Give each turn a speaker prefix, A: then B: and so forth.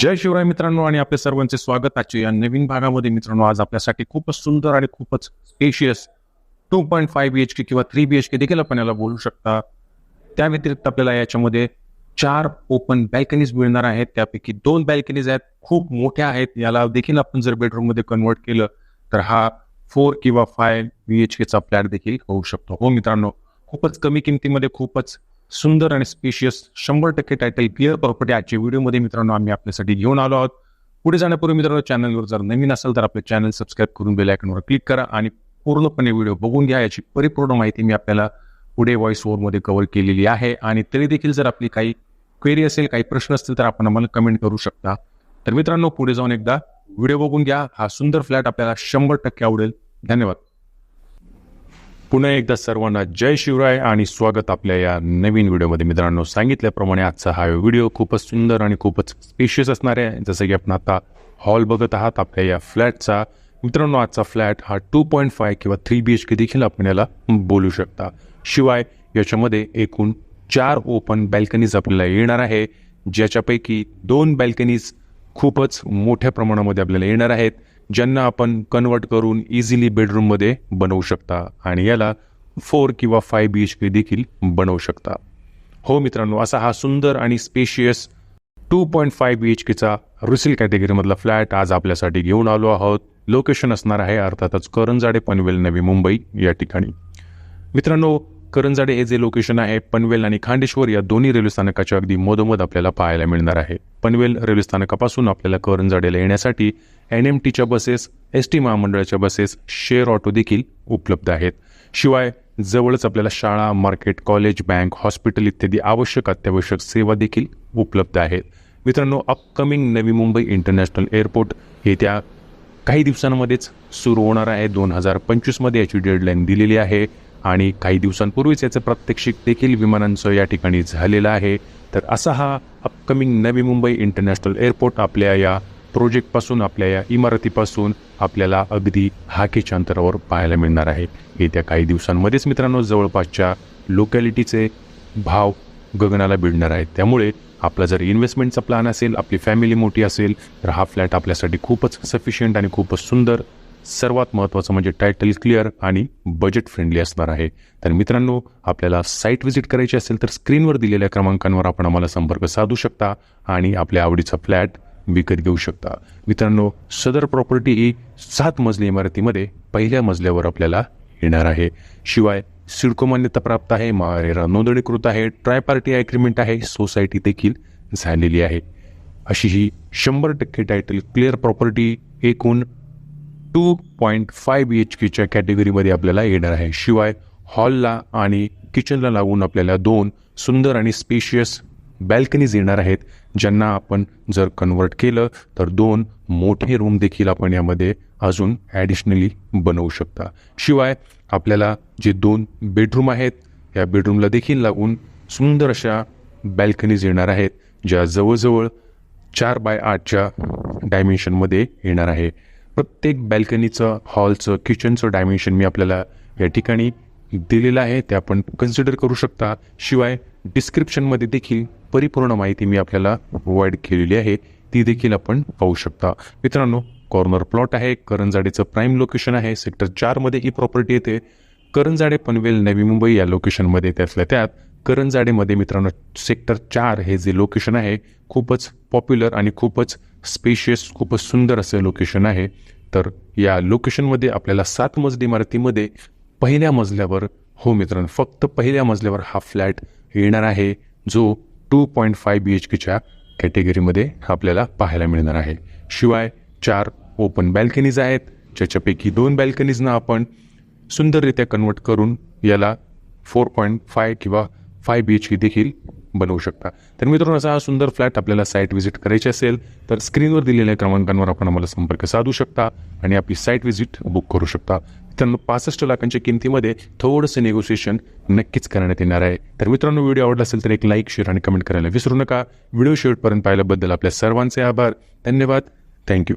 A: जय शिवराय मित्रांनो आणि आपल्या सर्वांचे स्वागत. आजच्या या नवीन भागामध्ये मित्रांनो आज आपल्यासाठी खूपच सुंदर आणि खूपच spacious two point five B H K किंवा थ्री बी एच के देखील आपण याला बोलू शकता. त्या व्यतिरिक्त आपल्याला याच्यामध्ये चार ओपन बॅल्कनीज मिळणार आहेत. त्यापैकी दोन बॅल्कनीज आहेत खूप मोठ्या आहेत. याला देखील आपण जर बेडरूममध्ये कन्वर्ट केलं तर हा फोर किंवा फाय बी एच केचा फ्लॅट देखील होऊ शकतो. हो मित्रांनो खूपच कमी किमतीमध्ये खूपच सुंदर आणि स्पेशियस शंभर टक्के टायटल क्लिअर प्रॉपर्टी आजच्या व्हिडिओमध्ये मित्रांनो आम्ही आपल्यासाठी घेऊन आलो आहोत. पुढे जाण्यापूर्वी मित्रांनो चॅनलवर जर नवीन असेल तर आपले चॅनल सबस्क्राईब करून बेल आयकॉनवर क्लिक करा आणि पूर्णपणे व्हिडिओ बघून घ्या. याची परिपूर्ण माहिती मी आपल्याला पुढे व्हॉइस ओव्हरमध्ये कव्हर केलेली आहे. आणि तरी देखील जर आपली काही क्वेरी असेल काही प्रश्न असतील तर आपण आम्हाला कमेंट करू शकता. तर मित्रांनो पुढे जाऊन एकदा व्हिडिओ बघून घ्या. हा सुंदर फ्लॅट आपल्याला शंभर टक्के आवडेल. धन्यवाद. पुन्हा एकदा सर्वांना जय शिवराय आणि स्वागत आपल्या या नवीन व्हिडिओमध्ये. मित्रांनो सांगितल्याप्रमाणे आजचा हा व्हिडिओ खूपच सुंदर आणि खूपच स्पेशियस असणार आहे. जसं की आपण आता हॉल बघत आहात आपल्या या फ्लॅटचा मित्रांनो आजचा फ्लॅट हा टू पॉईंट फाय किंवा थ्री बी एच के देखील आपण याला बोलू शकता. शिवाय याच्यामध्ये एकूण चार ओपन बॅल्कनीज आपल्याला येणार आहे ज्याच्यापैकी दोन बॅल्कनीज खूपच मोठ्या प्रमाणामध्ये आपल्याला येणार आहेत. ज्यांना आपण कन्वर्ट करून इझिली बेडरूममध्ये बनवू शकता आणि याला फोर किंवा फाय बी एच के देखील बनवू शकता. हो मित्रांनो असा हा सुंदर आणि spacious two point five B H केचा रुसिल कॅटेगरीमधला फ्लॅट आज आपल्यासाठी घेऊन आलो आहोत. लोकेशन असणार आहे अर्थातच करंजाडे पनवेल नवी मुंबई या ठिकाणी. मित्रांनो करंजाडे हे जे लोकेशन आहे पनवेल आणि खांडेश्वर या दोन्ही रेल्वे स्थानकाच्या अगदी मधोमध आपल्याला पाहायला मिळणार आहे. पनवेल रेल्वे स्थानकापासून आपल्याला करंजाडेला येण्यासाठी एन एम टीच्या बसेस एस टी महामंडळाच्या बसेस शेअर ऑटो देखील उपलब्ध आहेत. शिवाय जवळच आपल्याला शाळा मार्केट कॉलेज बँक हॉस्पिटल इत्यादी आवश्यक अत्यावश्यक सेवा देखील उपलब्ध आहेत. मित्रांनो upcoming Navi Mumbai international airport येत्या काही दिवसांमध्येच सुरू होणार आहे. दोन हजार पंचवीसमध्ये याची डेडलाईन दिलेली आहे. आणि काही दिवसांपूर्वीच याचं प्रात्यक्षिक देखील विमानांचं या ठिकाणी झालेलं आहे. तर असा हा upcoming Navi Mumbai international airport आपल्या या प्रोजेक्टपासून आपल्या या इमारतीपासून आपल्याला अगदी हाकेच्या अंतरावर पाहायला मिळणार आहे. येत्या काही दिवसांमध्येच मित्रांनो जवळपासच्या लोकॅलिटीचे भाव गगनाला भिडणार आहेत. त्यामुळे आपला जर इन्व्हेस्टमेंटचा प्लॅन असेल आपली फॅमिली मोठी असेल तर हा फ्लॅट आपल्यासाठी खूपच सफिशियंट आणि खूपच सुंदर सर्वात महत्त्वाचं म्हणजे टायटल क्लिअर आणि बजेट फ्रेंडली असणार आहे. तर मित्रांनो आपल्याला साईट व्हिजिट करायची असेल तर स्क्रीनवर दिलेल्या क्रमांकांवर आपण आम्हाला संपर्क साधू शकता आणि आपल्या आवडीचा फ्लॅट विकत घेऊ शकता. मित्रांनो सदर प्रॉपर्टी ही सात मजली इमारतीमध्ये पहिल्या मजल्यावर आपल्याला येणार आहे. शिवाय सिडको मान्यता प्राप्त आहे मारेरा नोंदणीकृत आहे ट्राय पार्टी ॲग्रीमेंट आहे सोसायटी देखील झालेली आहे. अशी ही शंभर टक्के टायटल क्लिअर प्रॉपर्टी एकूण two point five B H केच्या कॅटेगरीमध्ये आपल्याला येणार आहे. शिवाय हॉलला आणि किचनला लागून आपल्याला दोन सुंदर आणि स्पेशियस बॅल्कनीज येणार आहेत ज्यांना आपण जर कन्वर्ट केलं तर दोन मोठे रूम देखील आपण यामध्ये अजून ॲडिशनली बनवू शकता. शिवाय आपल्याला जे दोन बेडरूम आहेत या बेडरूमला देखील लागून सुंदर अशा बॅल्कनीज येणार आहेत ज्या जवळजवळ चार बाय आठच्या डायमेन्शनमध्ये येणार आहे. प्रत्येक बॅल्कनीचं हॉलचं किचनचं डायमेन्शन मी आपल्याला या ठिकाणी दिलेलं आहे. ते आपण कन्सिडर करू शकता. शिवाय डिस्क्रिप्शनमध्ये देखील परिपूर्ण माहिती मी आपल्याला प्रोव्हाइड केलेली आहे. ती देखील आपण पाहू शकता. मित्रांनो कॉर्नर प्लॉट आहे. करंजाडेचं प्राईम लोकेशन आहे. सेक्टर चारमध्ये ही प्रॉपर्टी येते. करंजाडे पनवेल नवी मुंबई या लोकेशनमध्ये त्यातल्या त्यात करंजाडेमध्ये मित्रांनो सेक्टर चार हे जे लोकेशन आहे खूपच पॉप्युलर आणि खूपच स्पेशियस खूपच सुंदर असं लोकेशन आहे. तर या लोकेशनमध्ये आपल्याला सात मजली इमारतीमध्ये पहिल्या मजल्यावर हो मित्रांनो फक्त पहिल्या मजल्यावर हा फ्लॅट येणार आहे जो two point five B H केच्या कॅटेगरीमध्ये आपल्याला पाहायला मिळणार आहे. शिवाय चार ओपन बॅल्कनीज आहेत ज्याच्यापैकी दोन बॅल्कनीजना आपण सुंदररित्या कन्वर्ट करून याला फोर पॉईंट फाय किंवा फाय बी एच के देखील बनवू शकता. तर मित्रांनो असा हा सुंदर फ्लॅट आपल्याला साईट व्हिजिट करायची असेल तर स्क्रीनवर दिलेल्या क्रमांकांवर आपण आम्हाला संपर्क साधू शकता आणि आपली साईट व्हिजिट बुक करू शकता. मित्रांनो पासष्ट लाखांच्या किमतीमध्ये थोडंसं निगोशिएशन नक्कीच करण्यात येणार आहे. तर मित्रांनो व्हिडिओ आवडला असेल तर एक लाईक शेअर आणि कमेंट करायला विसरू नका. व्हिडिओ शेवटपर्यंत पाहिल्याबद्दल आपल्या सर्वांचे आभार. धन्यवाद. थँक्यू